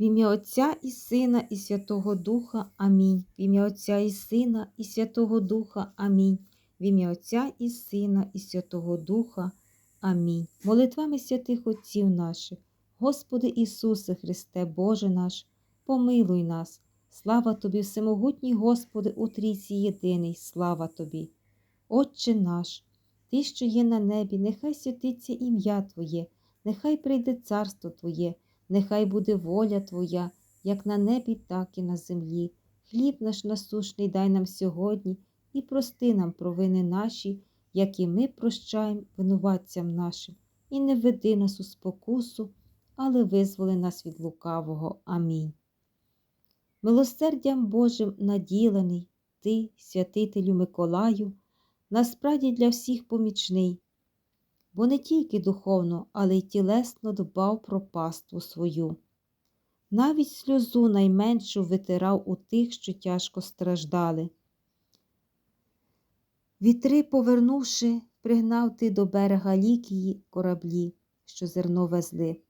В ім'я Отця і Сина, і Святого Духа. Амінь. В ім'я Отця і Сина, і Святого Духа. Амінь. В ім'я Отця і Сина, і Святого Духа. Амінь. Молитвами святих Отців наших, Господи Ісусе Христе, Боже наш, помилуй нас. Слава Тобі, Всемогутній Господи, у Трійці єдиний, слава Тобі. Отче наш, Ти, що є на небі, нехай святиться ім'я Твоє, нехай прийде царство Твоє, нехай буде воля Твоя, як на небі, так і на землі. Хліб наш насушний дай нам сьогодні і прости нам провини наші, як і ми прощаємо винуватцям нашим, і не веди нас у спокусу, але визволи нас від лукавого. Амінь. Милосердям Божим наділений, Ти, святителю Миколаю, насправді для всіх помічний, бо не тільки духовно, але й тілесно дбав про паству свою. Навіть сльозу найменшу витирав у тих, що тяжко страждали. Вітри, повернувши, пригнав ти до берега лікії кораблі, що зерно везли.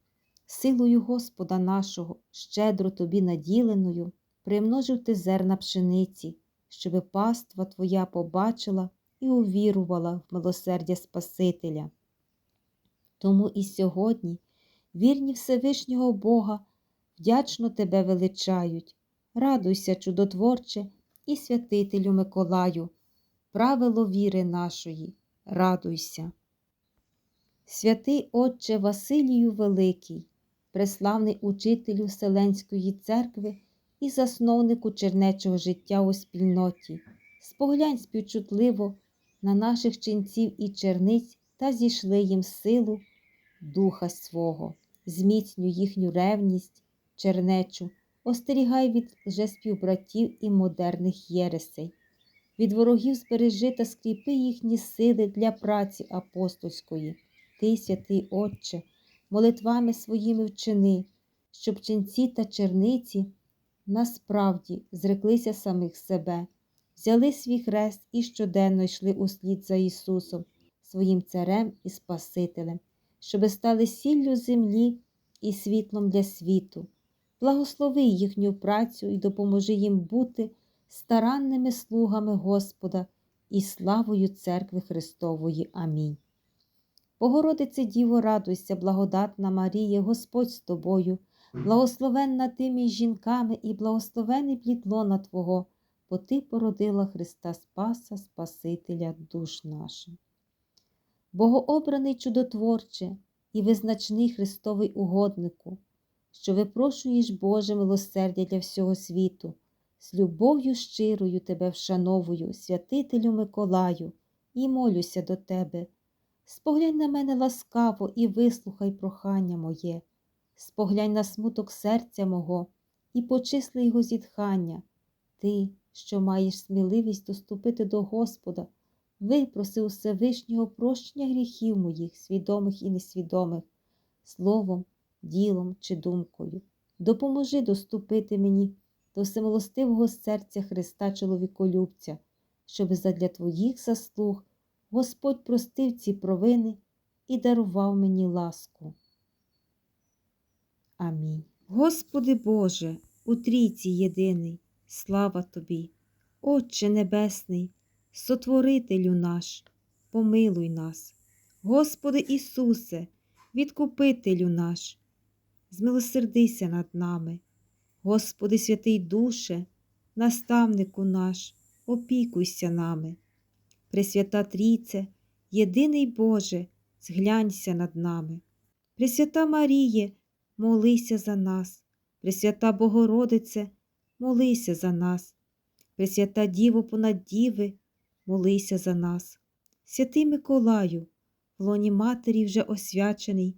Силою Господа нашого, щедро тобі наділеною, примножив ти зерна пшениці, щоби паства твоя побачила і увірувала в милосердя Спасителя. Тому і сьогодні, вірні Всевишнього Бога, вдячно тебе величають. Радуйся, чудотворче і святителю Миколаю, правило віри нашої, радуйся. Святий Отче Василію Великий, преславний учителю Вселенської церкви і засновнику чернечого життя у спільноті, споглянь співчутливо на наших ченців і черниць та зійшли їм силу Духа свого, зміцнюй їхню ревність, чернечу, остерігай від лжеспівбратів і модерних єресей. Від ворогів збережи та скріпи їхні сили для праці апостольської. Ти, святий Отче, молитвами своїми вчини, щоб ченці та черниці насправді зреклися самих себе, взяли свій хрест і щоденно йшли услід за Ісусом, своїм Царем і Спасителем, щоби стали сіллю землі і світлом для світу. Благослови їхню працю і допоможи їм бути старанними слугами Господа і славою Церкви Христової. Амінь. Богородице Діво, радуйся, благодатна Марія, Господь з тобою, благословенна ти між жінками і благословений плід лона Твого, бо Ти породила Христа Спаса, Спасителя душ наших. Богообраний чудотворче і визначний Христовий угоднику, що випрошуєш Боже милосердя для всього світу, з любов'ю щирою тебе вшановую, святителю Миколаю, і молюся до тебе. Споглянь на мене ласкаво і вислухай прохання моє, споглянь на смуток серця мого і почисли його зітхання. Ти, що маєш сміливість доступити до Господа, випроси у Всевишнього прощення гріхів моїх, свідомих і несвідомих, словом, ділом чи думкою. Допоможи доступити мені до всемилостивого серця Христа чоловіколюбця, щоби задля Твоїх заслуг Господь простив ці провини і дарував мені ласку. Амінь. Господи Боже, у трійці єдиний, слава Тобі, Отче Небесний, Сотворителю наш, помилуй нас, Господи Ісусе, відкупителю наш, змилосердися над нами, Господи святий Душе, наставнику наш, опікуйся нами. Пресвята Трійце, єдиний Боже, зглянься над нами. Пресвята Маріє, молися за нас, Пресвята Богородице, молися за нас, Пресвята Діво понад діви, молися за нас. Святий Миколаю, в лоні Матері вже освячений,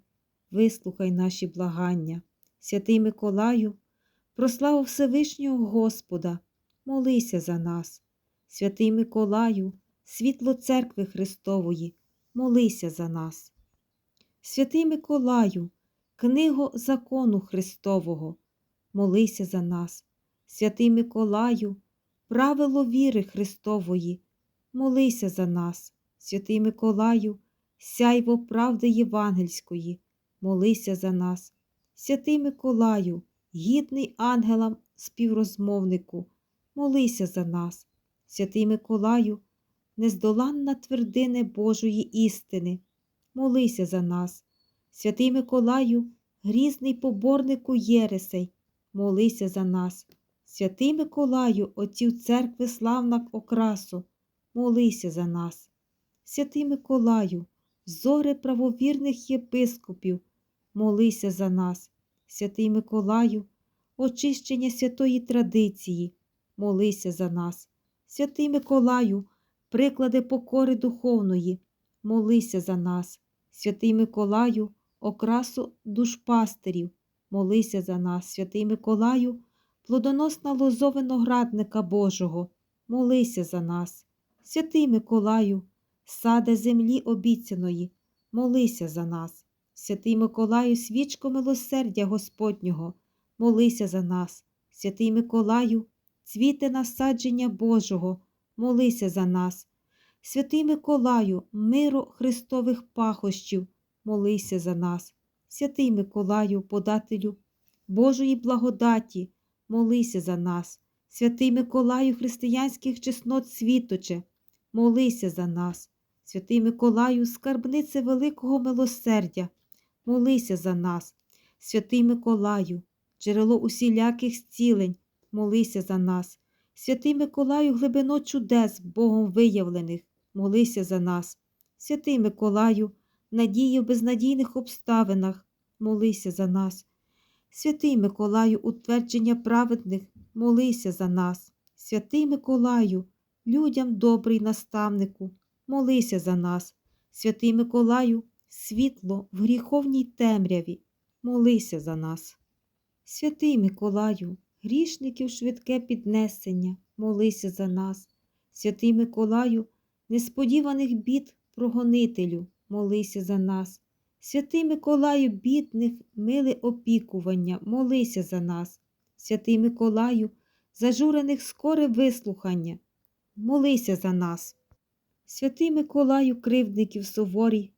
вислухай наші благання. Святий Миколаю, прославу Всевишнього Господа, молися за нас. Святий Миколаю, світло Церкви Христової, молися за нас. Святий Миколаю, книго закону Христового, молися за нас. Святий Миколаю, правило віри Христової, молися за нас. Святий Миколаю, сяйво правди Євангельської, молися за нас. Святий Миколаю, гідний ангелам співрозмовнику, молися за нас, святий Миколаю, нездоланна твердине Божої істини, молися за нас, святий Миколаю, грізний поборнику Єресей, молися за нас, святий Миколаю, отців церкви славна окрасу, молися за нас, святий Миколаю, зоре правовірних єпископів, молися за нас, святий Миколаю, очищення святої традиції, молися за нас, святий Миколаю, приклади покори духовної, молися за нас, святий Миколаю, окрасу душпастерів, молися за нас, святий Миколаю, плодоносна лозо виноградника Божого, молися за нас, святий Миколаю, саде землі обіцяної, молися за нас, святий Миколаю, свічко милосердя Господнього, молися за нас, святий Миколаю, цвіте насадження Божого, молися за нас, святий Миколаю, миру Христових пахощів, молися за нас, святий Миколаю, подателю Божої благодаті, молися за нас, святий Миколаю християнських чеснот світоче, молися за нас, святий Миколаю, скарбнице великого милосердя, молися за нас, святий Миколаю, джерело усіляких зцілень, молися за нас, святий Миколаю, глибино чудес Богом виявлених, молися за нас, святий Миколаю, надії в безнадійних обставинах, молися за нас. Святий Миколаю, утвердження праведних, молися за нас. Святий Миколаю, людям добрий наставнику, молися за нас. Святий Миколаю, світло в гріховній темряві, молися за нас. Святий Миколаю, грішників швидке піднесення, молися за нас. Святий Миколаю, несподіваних бід прогонителю, молися за нас. Святий Миколаю, бідних, миле опікування, молися за нас. Святий Миколаю, зажурених скоре вислухання, молися за нас. Святий Миколаю, кривдників суворій,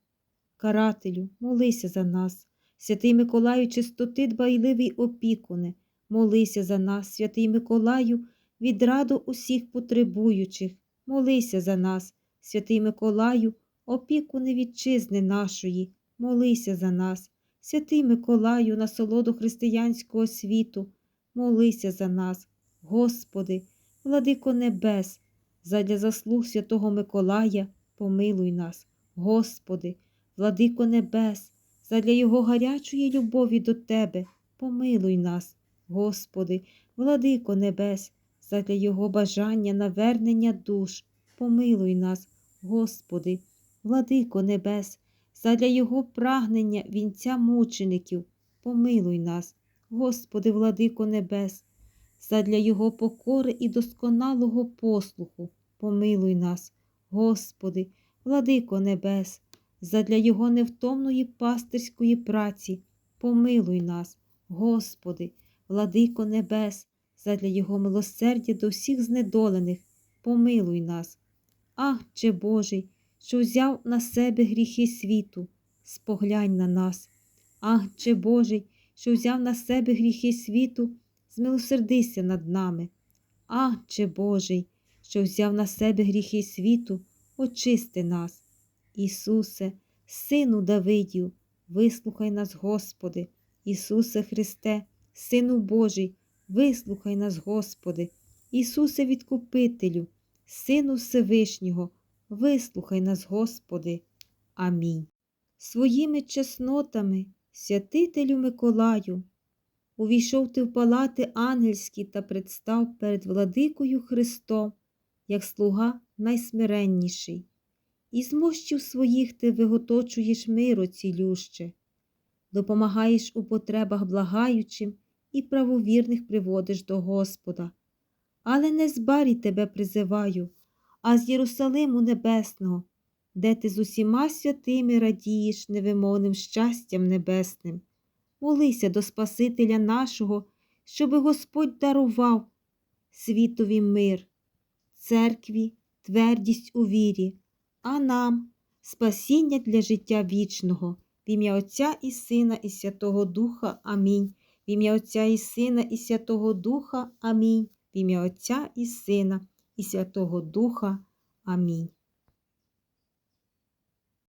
карателю, молися за нас. Святий Миколаю, чистоти дбайливий опікуне, молися за нас, святий Миколаю, відраду усіх потребуючих, молися за нас, святий Миколаю, опікуне вітчизни нашої, молися за нас, святий Миколаю, насолоду християнського світу, молися за нас, Господи, владико небес, задля заслуг святого Миколая, помилуй нас, Господи, владико небес, задля Його гарячої любові до Тебе, помилуй нас, Господи, владико небес, задля Його бажання навернення душ, помилуй нас, Господи, владико небес, задля Його прагнення вінця мучеників, помилуй нас, Господи, владико небес, задля Його покори і досконалого послуху, помилуй нас, Господи, владико небес, задля Його невтомної пастирської праці, помилуй нас, Господи, владико небес, задля Його милосердя до всіх знедолених, помилуй нас. Ах, че Божий, що взяв на себе гріхи світу, споглянь на нас. Ах, че Божий, що взяв на себе гріхи світу, змилосердися над нами. Ах, че Божий, що взяв на себе гріхи світу, очисти нас. Ісусе, Сину Давидів, вислухай нас, Господи, Ісусе Христе, Сину Божий, вислухай нас, Господи, Ісусе Відкупителю, Сину Всевишнього, вислухай нас, Господи. Амінь. Своїми чеснотами, святителю Миколаю, увійшов ти в палати ангельські та представ перед владикою Христом, як слуга найсмиренніший, і з мощів своїх ти виготочуєш миру цілюще, допомагаєш у потребах благаючим і правовірних приводиш до Господа. Але не з барі тебе призиваю, а з Єрусалиму Небесного, де ти з усіма святими радієш невимовним щастям небесним. Молися до Спасителя нашого, щоби Господь дарував світові мир, церкві твердість у вірі, а нам спасіння для життя вічного, в ім'я Отця і Сина, і Святого Духа. Амінь. В ім'я Отця і Сина, і Святого Духа. Амінь. В ім'я Отця і Сина, і Святого Духа. Амінь.